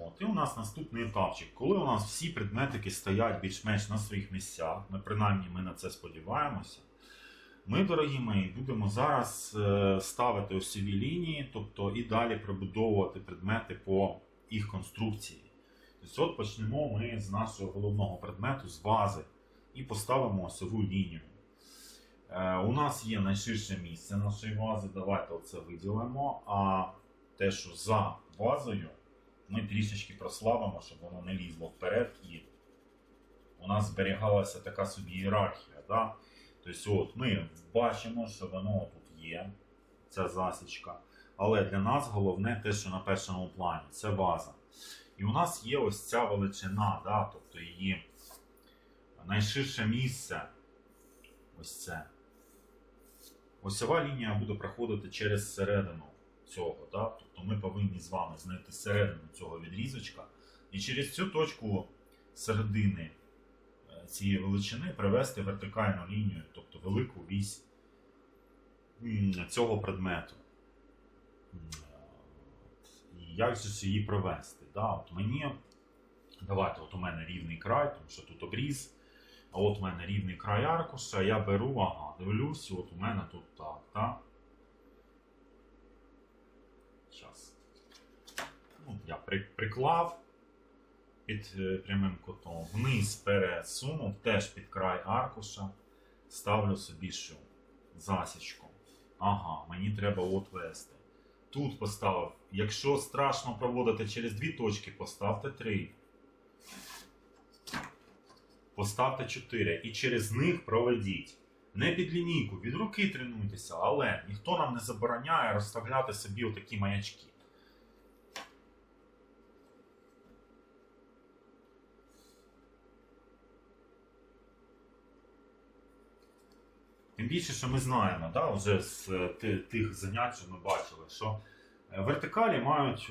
От. І у нас наступний етапчик. Коли у нас всі предметики стоять більш-менш на своїх місцях, ми принаймні ми на це сподіваємося. Ми, дорогі мої, будемо зараз е, ставити осьові лінії, тобто і далі прибудовувати предмети по їх конструкції. Тобто, от почнемо ми з нашого головного предмету, з бази, і поставимо осьову лінію. Е, у нас є найширше місце нашої бази, давайте оце виділимо. А те, що за базою, ми трішечки прослабимо, щоб воно не лізло вперед і у нас зберігалася така собі ієрархія. Да? Тобто, от ми бачимо, що воно тут є, ця засічка. Але для нас головне те, що на першому плані, це база. І у нас є ось ця величина, да? тобто її найширше місце. Ось це. Осьова лінія буде проходити через середину цього. Да? Тобто ми повинні з вами знайти середину цього відрізочка і через цю точку середини е, цієї величини привести вертикальну лінію, тобто велику вісь цього предмету. Е, І як же її провести? Да? От мені, давайте, от у мене рівний край, тому що тут обріз. А от у мене рівний край аркуша, я беру, ага, дивлюсь, от у мене тут так, так? Зараз. Ну, я при, приклав під е, прямим кутом, вниз пересунув, теж під край аркуша, ставлю собі що? Засічку. Ага, мені треба от вести. Тут поставив. Якщо страшно проводити через дві точки, поставте три. Поставте 4 і через них проведіть. Не під лінійку, від руки тренуйтеся, але ніхто нам не забороняє розставляти собі отакі маячки. Тим більше, що ми знаємо, да, вже з е, тих занять, що ми бачили, що е, вертикалі мають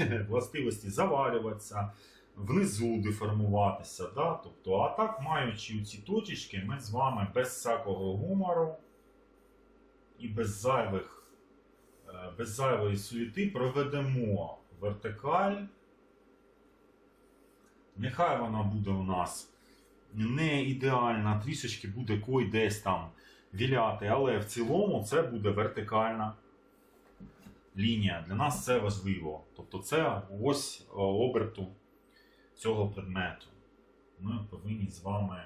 е, властивості завалюватися, внизу деформуватися. Да? Тобто, а так, маючи ці точечки, ми з вами без всякого гумору і без зайвих, без зайвої суєти проведемо вертикаль. Нехай вона буде у нас не ідеальна, трішечки буде кой десь там віляти, але в цілому це буде вертикальна лінія. Для нас це важливо. Тобто це ось е, оберту цього предмету. Ми повинні з вами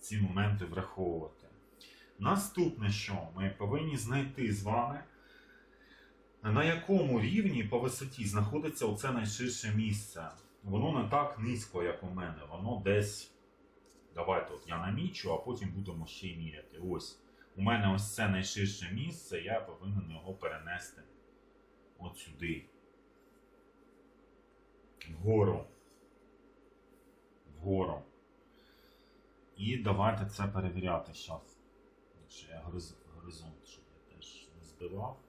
ці моменти враховувати. Наступне, що ми повинні знайти з вами, на якому рівні по висоті знаходиться оце найширше місце. Воно не так низько, як у мене, воно десь. Давайте от я намічу, а потім будемо ще й міряти. Ось. У мене ось це найширше місце, я повинен його перенести от сюди. Вгору. Вгору. І давайте це перевіряти зараз. Якщо я горизонт, щоб я теж не збивав.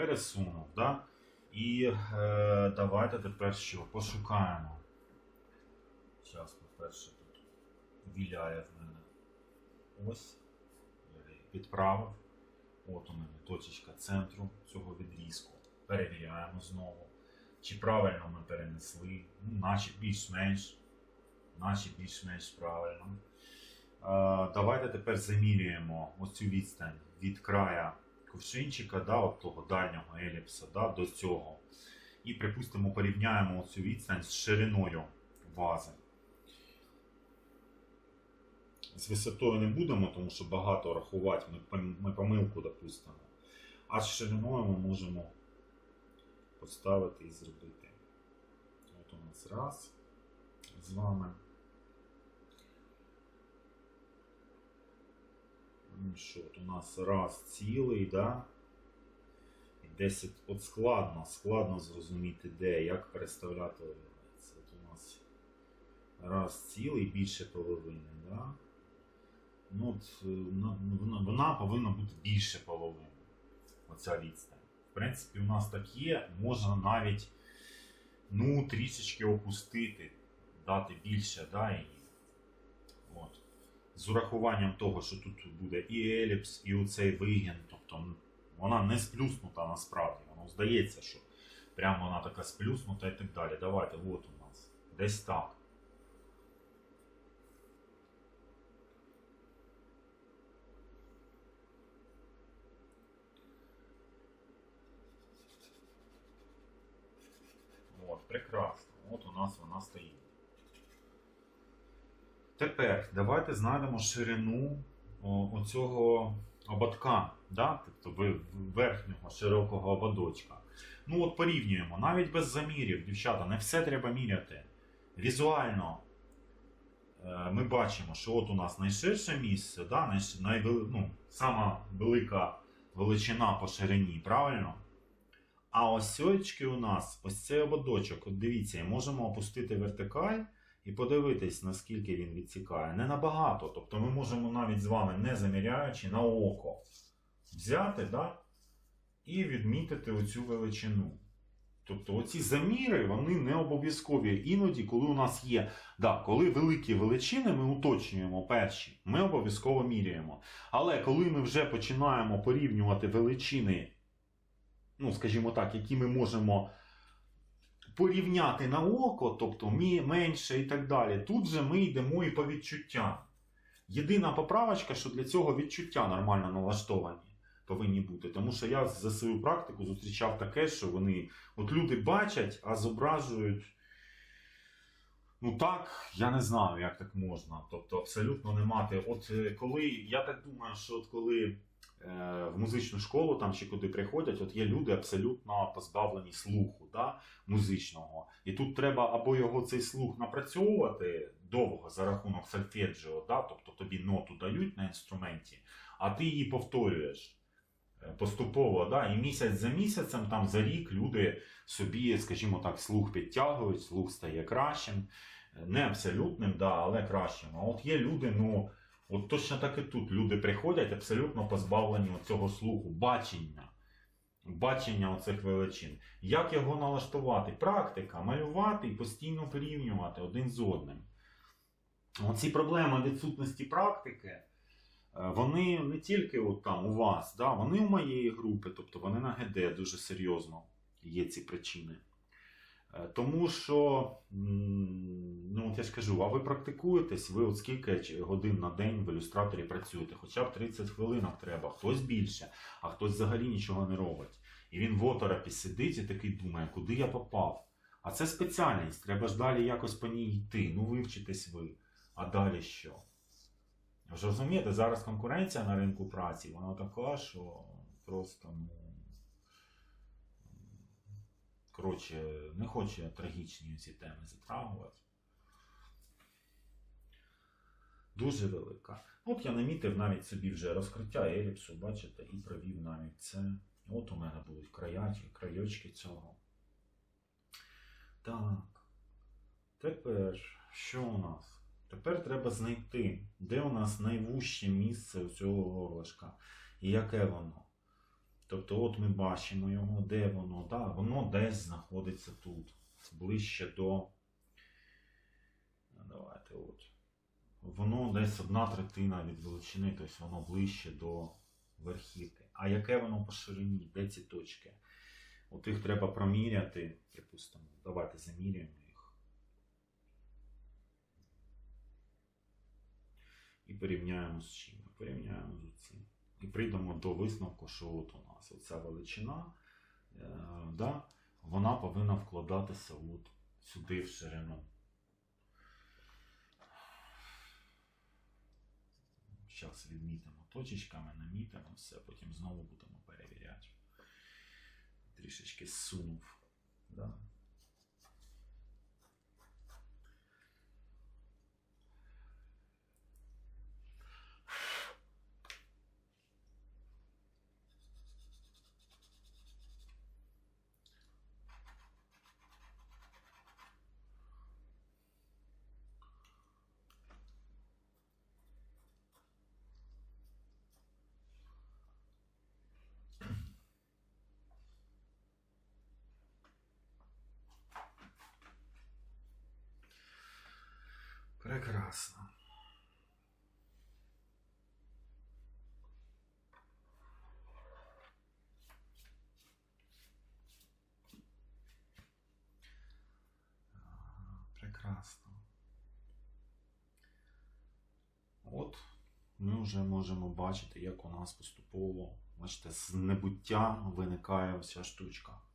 Пересунув. Да? І е, давайте тепер що? Пошукаємо. Зараз, по-перше, тут віляє в мене. Ось. Підправив. От у мене точечка центру цього відрізку. Перевіряємо знову. Чи правильно ми перенесли. Ну, наче більш-менш. Наче більш-менш правильно. Е, давайте тепер замірюємо ось цю відстань від края кувшинчика, да, от того дальнього еліпса да, до цього. І, припустимо, порівняємо цю відстань з шириною вази. З висотою не будемо, тому що багато рахувати, ми, ми помилку допустимо. А з шириною ми можемо поставити і зробити. От у нас раз з вами. Що, от у нас раз цілий, да? І 10. От складно, складно зрозуміти, де, як переставляти олівець. От у нас раз цілий більше половини, да? Ну, от, е, вона, вона повинна бути більше половини. оця відстань. В принципі, у нас так є, можна навіть ну, трішечки опустити, дати більше, да, і. З урахуванням того, що тут буде і еліпс, і оцей вигін, тобто вона не сплюснута насправді. Воно здається, що прямо вона така сплюснута і так далі. Давайте, от у нас. Десь так. Прекрасно. От у нас вона стоїть. Тепер давайте знайдемо ширину оцього ободка, да? тобто верхнього широкого ободочка. Ну от порівнюємо, навіть без замірів, дівчата, не все треба міряти. Візуально е, ми бачимо, що от у нас найширше місце, да? найвели- ну, сама велика величина по ширині, правильно? А ось сьогодні у нас ось цей ободочок, от дивіться, можемо опустити вертикаль і подивитись, наскільки він відсікає. Не набагато. Тобто ми можемо навіть з вами, не заміряючи на око, взяти да, і відмітити оцю величину. Тобто оці заміри вони не обов'язкові. Іноді, коли у нас є, да, коли великі величини, ми уточнюємо перші, ми обов'язково міряємо. Але коли ми вже починаємо порівнювати величини, ну, скажімо так, які ми можемо порівняти на око, тобто менше і так далі, тут же ми йдемо і по відчуттям. Єдина поправочка, що для цього відчуття нормально налаштовані повинні бути. Тому що я за свою практику зустрічав таке, що вони от люди бачать, а зображують. Ну так, я не знаю, як так можна. Тобто абсолютно не мати. От е, коли, я так думаю, що от коли в музичну школу там чи куди приходять, от є люди абсолютно позбавлені слуху да, музичного. І тут треба або його цей слух напрацьовувати довго за рахунок сольфеджіо, да, тобто тобі ноту дають на інструменті, а ти її повторюєш. е, Поступово, да, і місяць за місяцем, там за рік люди собі, скажімо так, слух підтягують, слух стає кращим, Е, не абсолютним, да, але кращим. А от є люди, ну, от точно так і тут люди приходять абсолютно позбавлені цього слуху, бачення. Бачення оцих величин. Як його налаштувати? Практика, малювати і постійно порівнювати один з одним. Оці проблеми відсутності практики, е, вони не тільки от там у вас, да, вони у моєї групи, тобто вони на ГД дуже серйозно є ці причини. Е, Тому що, ну я ж кажу, а ви практикуєтесь, ви от скільки годин на день в ілюстраторі працюєте, хоча б 30 хвилинок треба, хтось більше, а хтось взагалі нічого не робить. І він в оторопі сидить і такий думає, куди я попав. А це спеціальність, треба ж далі якось по ній йти. Ну, вивчитесь ви. А далі що? Ви ж розумієте, зараз конкуренція на ринку праці, вона така, що просто, ну. Коротше, не хоче трагічні ці теми затрагувати. Дуже велика. От я намітив навіть собі вже розкриття еліпсу, бачите, і провів навіть це. От у мене будуть краяті, крайочки цього. Так. Тепер, що у нас? Тепер треба знайти, де у нас найвужче місце у цього горлишка і яке воно. Тобто, от ми бачимо його, де воно, да, воно десь знаходиться тут, ближче до. Давайте от. Воно десь одна третина від величини, тобто воно ближче до верхівки. А яке воно по ширині? Де ці точки? От їх треба проміряти, припустимо. Давайте заміряємо їх. І порівняємо з чим? Порівняємо з цим. І прийдемо до висновку, що от у нас оця величина, е, да, вона повинна вкладатися от сюди в ширину. Зараз відмітимо точечками, намітимо все, потім знову будемо перевіряти. Трішечки зсунув. Да. Прекрасно. Прекрасно. От ми вже можемо бачити, як у нас поступово, бачите, з небуття виникає вся штучка.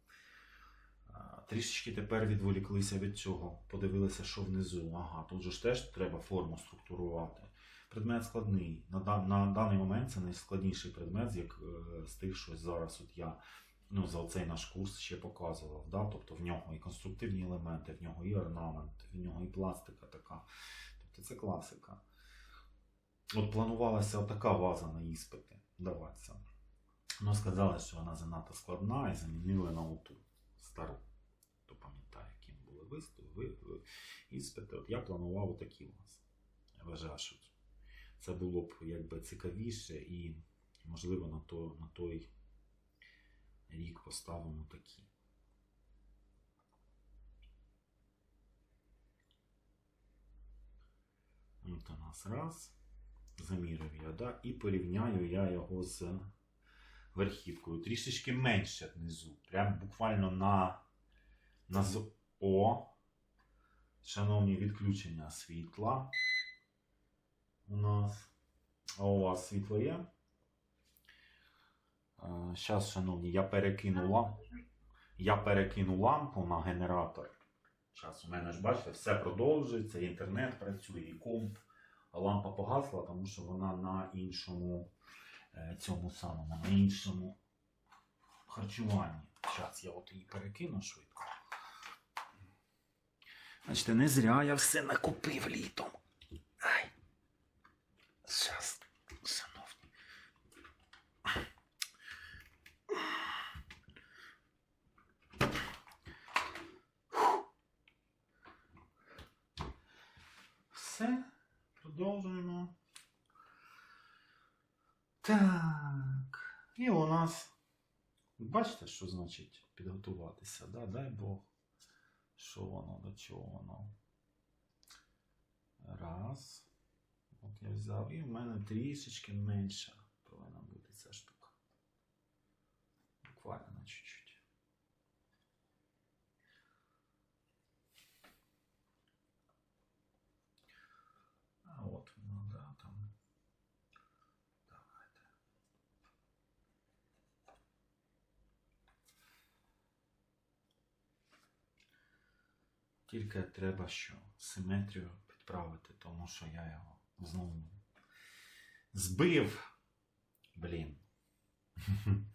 Трішечки тепер відволіклися від цього, подивилися, що внизу. Ага, тут же ж теж треба форму структурувати. Предмет складний. На, на даний момент це найскладніший предмет, як, е, з тих, що зараз от я ну, за цей наш курс ще показував. Да? Тобто в нього і конструктивні елементи, в нього і орнамент, в нього і пластика така. Тобто це класика. От планувалася така ваза на іспити даватися. Ну, сказали, що вона занадто складна і замінили на оту стару. Ви- іспити. От я планував отакі вази. Я вважаю, що це було б якби цікавіше і, можливо, на, то, на той рік поставимо такі. От у нас раз. Замірив я, да? і порівняю я його з верхівкою. Трішечки менше внизу. Прям буквально на, на О. Шановні, відключення світла. У нас. А у вас світло є? Зараз, шановні, я перекину лампу. Я перекину лампу на генератор. Зараз у мене ж бачите, все продовжується, інтернет працює, і комп. А лампа погасла, тому що вона на іншому е, цьому самому, на іншому харчуванні. Зараз я от її перекину швидко. Бачите, не зря я все накупив літом. Ай. Зараз, шановні. Все, продовжуємо. Так. І у нас. Бачите, що значить підготуватися, да? дай Бог. Що воно, до чого воно. Раз. От я взяв. І в мене трішечки менша повинна бути ця штука. Буквально чуть-чуть. А от воно, да, там. Давайте. Тільки треба що? Симетрію підправити, тому що я його знову збив. Блін.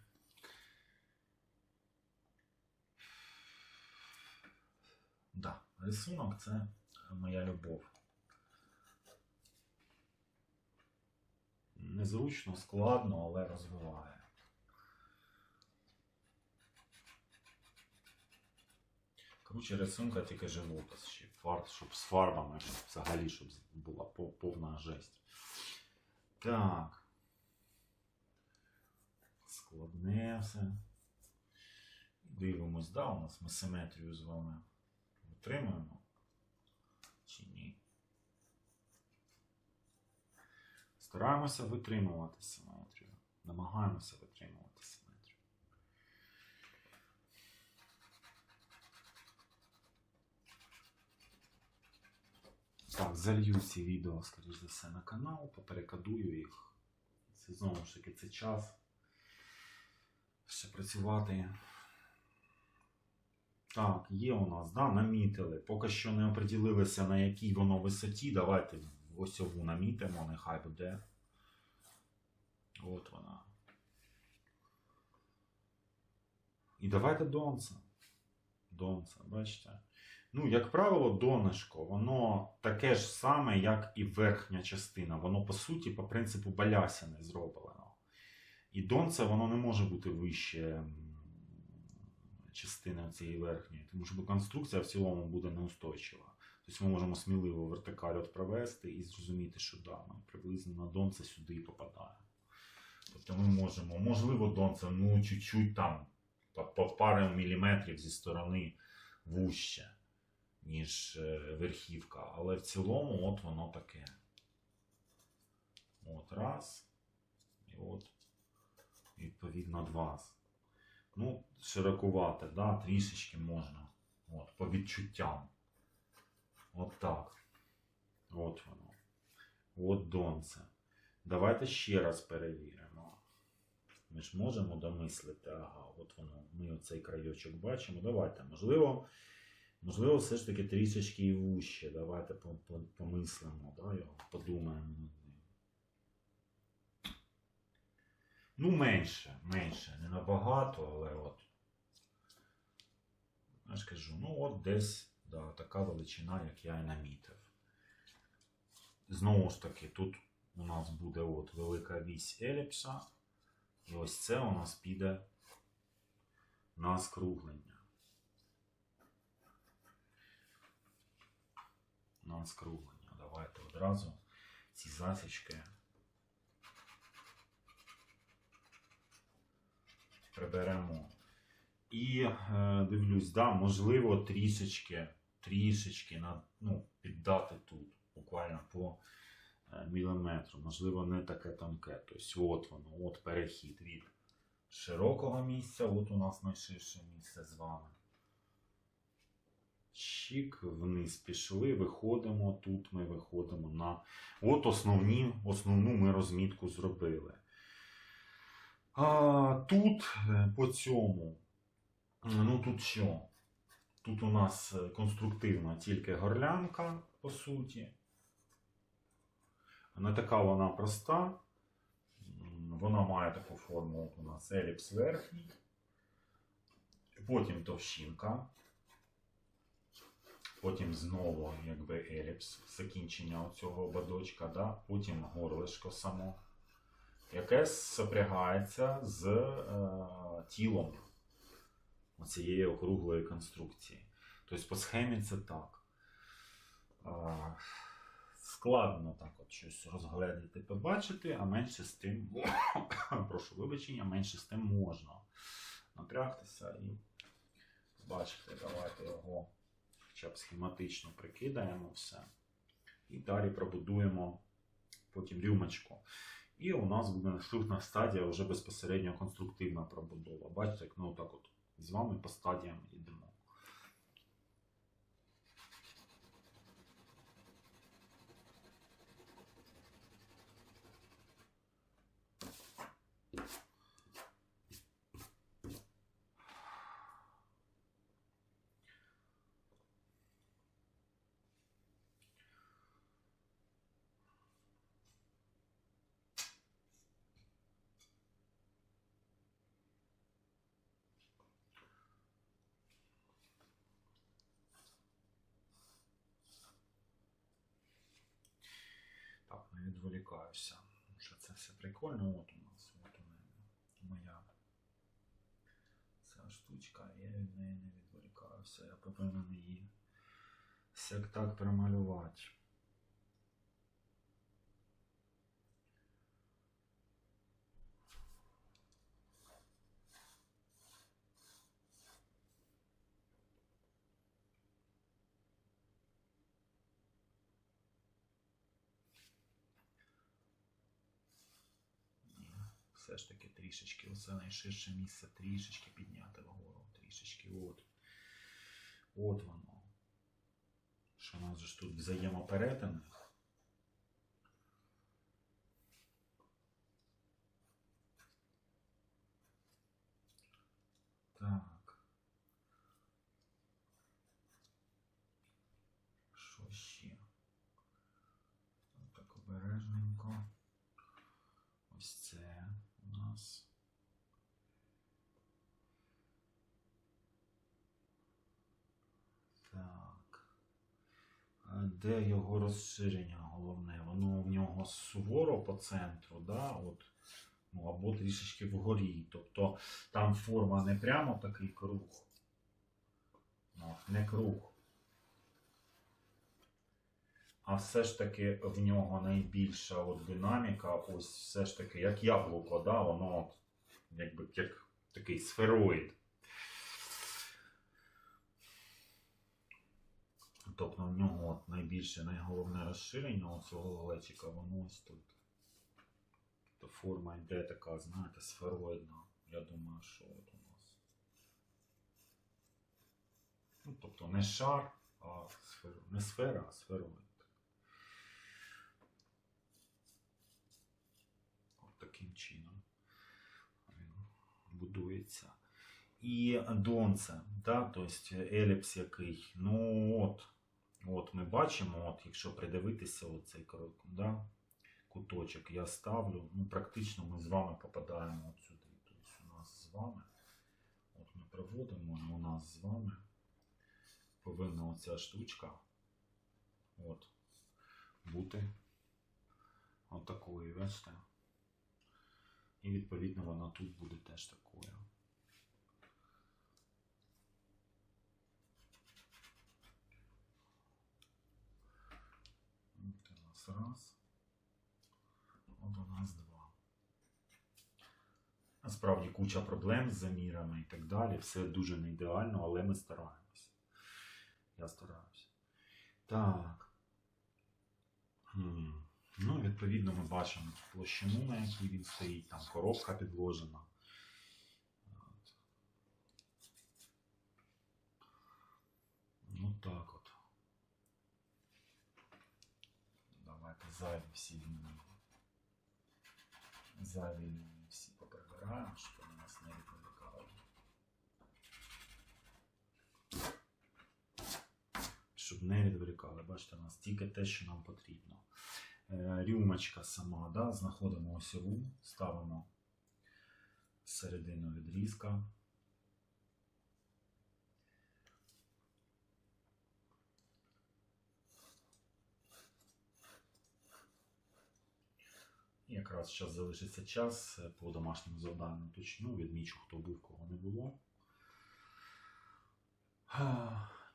Да, рисунок це моя любов. Незручно, складно, але розвиває. Коротше, рисунка тільки живопис ще. Фарт, щоб з фарбами, щоб взагалі щоб була повна жесть. Так. Складне все. Дивимось, да, у нас ми симетрію з вами отримуємо. Чи ні? Стараємося витримувати симетрію. Намагаємося витримувати симетрію. Так, залью ці відео, скоріш за все, на канал, поперекадую їх. Це знову ж таки це час. Ще працювати. Так, є у нас, да, намітили. Поки що не оприділилися, на якій воно висоті. Давайте в осьову намітимо, нехай буде. От вона. І давайте донце. Донце, бачите? Ну, як правило, донышко, воно таке ж саме, як і верхня частина. Воно, по суті, по принципу балясини зроблено. І донце воно не може бути вище частини цієї верхньої, тому що конструкція в цілому буде неустойчива. Тобто ми можемо сміливо вертикаль от провести і зрозуміти, що да, ми приблизно на донце сюди і попадаємо. Тобто ми можемо, можливо, донце, ну, чуть-чуть там, по пару міліметрів зі сторони вуще. Ніж е, верхівка. Але в цілому, от воно таке. От раз. І от, відповідно, два. Ну, широкувате, да, трішечки можна. От, по відчуттям. От так. От воно. От донце. Давайте ще раз перевіримо. Ми ж можемо домислити, ага, от воно, ми оцей крайочок бачимо. Давайте, можливо, можливо, все ж таки трішечки і вуще. Давайте по- по- помислимо, да, його, подумаємо над ним. Ну, менше, менше, не набагато, але от. Я ж кажу, ну от десь да, така величина, як я і намітив. Знову ж таки, тут у нас буде от велика вісь еліпса. І ось це у нас піде на скруглення. На скруглення. Давайте одразу ці засічки приберемо. І е, дивлюсь, да, можливо, трішечки, трішечки на, ну, піддати тут, буквально по е, міліметру. Можливо, не таке тонке. Тобто, от воно, от перехід від широкого місця, от у нас найширше місце з вами. Щік, вниз пішли, виходимо. Тут ми виходимо на. От основні, основну ми розмітку зробили. А, тут е, по цьому. Ну тут що? Тут у нас е, конструктивна тільки горлянка, по суті. Не така вона проста. Вона має таку форму у нас еліпс верхній. Потім товщинка. Потім знову якби еліпс, закінчення цього ободочка, да? потім горлишко само, яке сопрягається з е, тілом цієї округлої конструкції. Тобто по схемі це так. А, складно так от щось розгледіти, побачити, а менше з тим, прошу вибачення, менше з тим можна напрягтися і бачити. Давайте його хоча б схематично прикидаємо все. І далі пробудуємо потім рюмочку. І у нас буде наступна стадія вже безпосередньо конструктивна пробудова. Бачите, як ми отак от з вами по стадіям йдемо. Так, не відволікаюся. Що це все прикольно. От у нас, от у мене моя ця штучка, я від неї не відволікаюся. Я повинен її сяк так промалювати. Ні, все ж таки трішечки, оце найширше місце трішечки підняти вгору, трішечки, от. От воно. Що у нас же тут взаємоперетини. Так. Що ще? Так обережненько. Ось це у нас. Так. Де його розширення головне? Воно в нього суворо по центру, да? От, ну, або трішечки вгорі. Тобто там форма не прямо такий круг. Ну, не круг. А все ж таки в нього найбільша от динаміка, ось все ж таки, як яблуко, да? воно от, якби як такий сфероїд. Тобто в нього от найбільше, найголовне розширення цього глечика, воно ось тут. То форма йде така, знаєте, сфероїдна. Я думаю, що от у нас. Ну, тобто не шар, а сфера. Не сфера, а сфероїд. От таким чином він будується. І донце, да, тобто еліпс який. Ну от, от ми бачимо, от, якщо придивитися оцей да, куточок я ставлю, ну практично ми з вами попадаємо от сюди. У нас з вами, от ми проводимо, у нас з вами повинна оця штучка от, бути отакою, бачите? І відповідно вона тут буде теж такою. От у нас раз. От у нас два. Насправді куча проблем з замірами і так далі. Все дуже не ідеально, але ми стараємося. Я стараюся. Так. Ну, відповідно, ми бачимо площину, на якій він стоїть, там коробка підложена. Ну так зайві всі лінії. Зайві лінії всі поприбираємо, щоб вони нас не відволікали. Щоб не відволікали. Бачите, у нас тільки те, що нам потрібно. Е, Рюмочка сама, да, знаходимо осьову, ставимо середину відрізка. І Якраз зараз залишиться час е, по домашньому завданню точно відмічу, хто був, кого не було.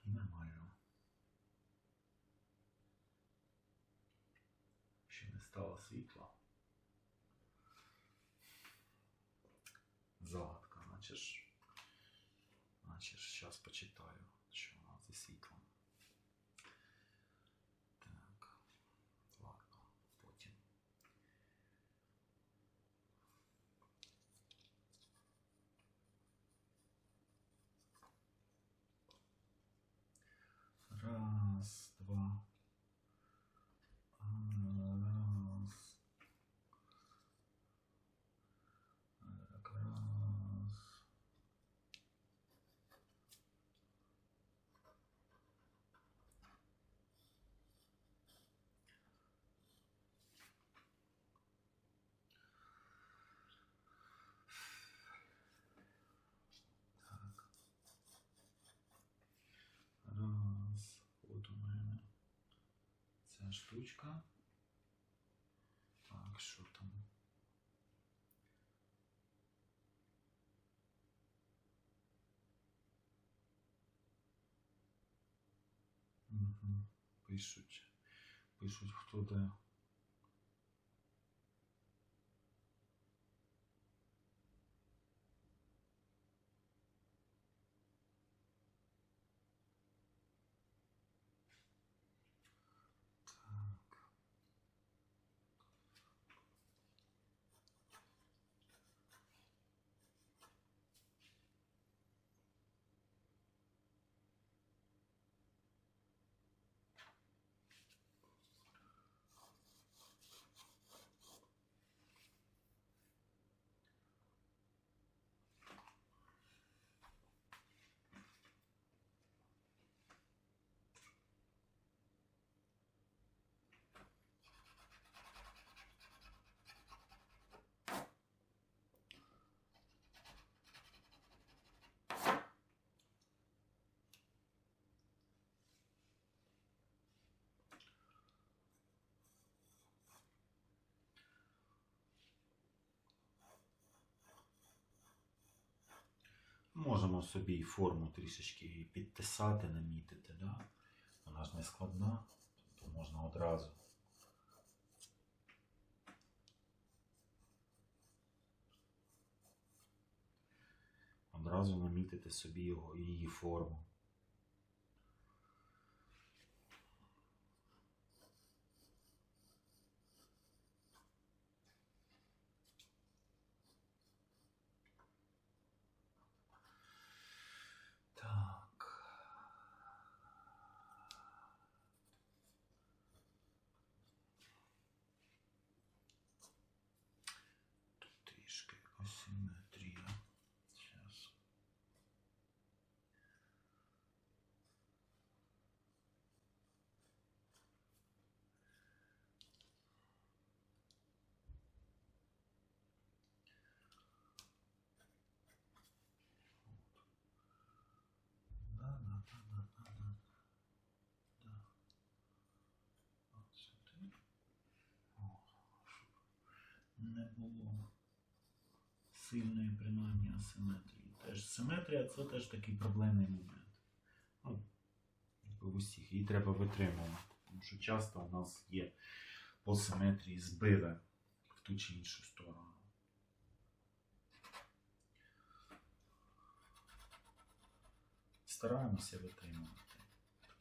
І нормально. Ще не стало світла. Загадка. Наче ж зараз почитаю, ця штучка. Так, що там? Угу. Пишуть. Пишуть, хто де. Можемо собі і форму трішечки підтисати, намітити, да? Вона ж не складна, тобто можна одразу. Одразу намітити собі його, її форму. Було сильної принаймні асиметрії. Теж симетрія це теж такий проблемний момент. Ну, в усіх. Її треба витримувати. Тому що часто у нас є по симетрії збиве в ту чи іншу сторону. Стараємося витримувати.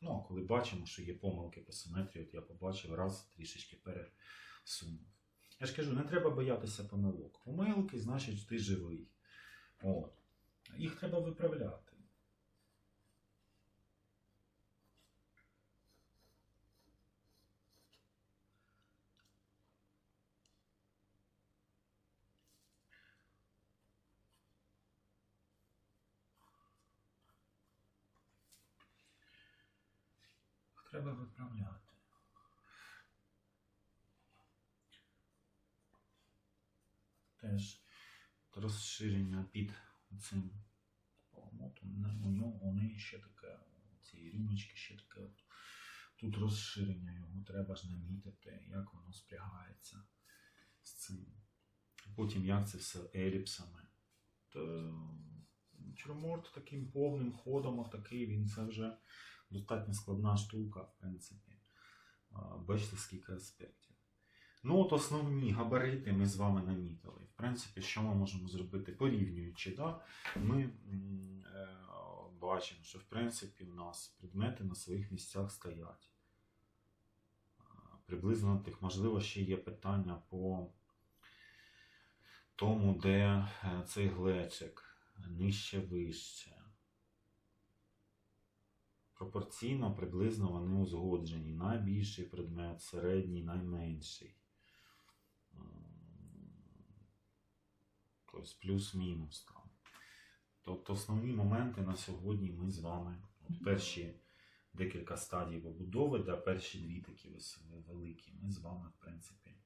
Ну, а коли бачимо, що є помилки по симетрії, от я побачив, раз трішечки пересунув. Я ж кажу, не треба боятися помилок. Помилки, значить, ти живий. От. Їх треба виправляти. Їх треба виправляти. Теж розширення під цим помотом. У нього неї ще таке, цієї рівнички ще таке. Тут розширення його треба ж намітити, як воно спрягається з цим. Потім як це все еліпсами. Чорморт таким повним ходом, отакий, він це вже достатньо складна штука, в принципі. Бачите, скільки аспектів. Ну, от основні габарити ми з вами намітили. В принципі, що ми можемо зробити порівнюючи, да? ми е, бачимо, що в принципі у нас предмети на своїх місцях стоять. Приблизно тих, можливо, ще є питання по тому, де е, цей глечик нижче вище. Пропорційно приблизно вони узгоджені. Найбільший предмет, середній, найменший. Тобто плюс-мінус там. Тобто основні моменти на сьогодні ми з вами. От перші декілька стадій побудови, да, перші дві такі великі, ми з вами, в принципі,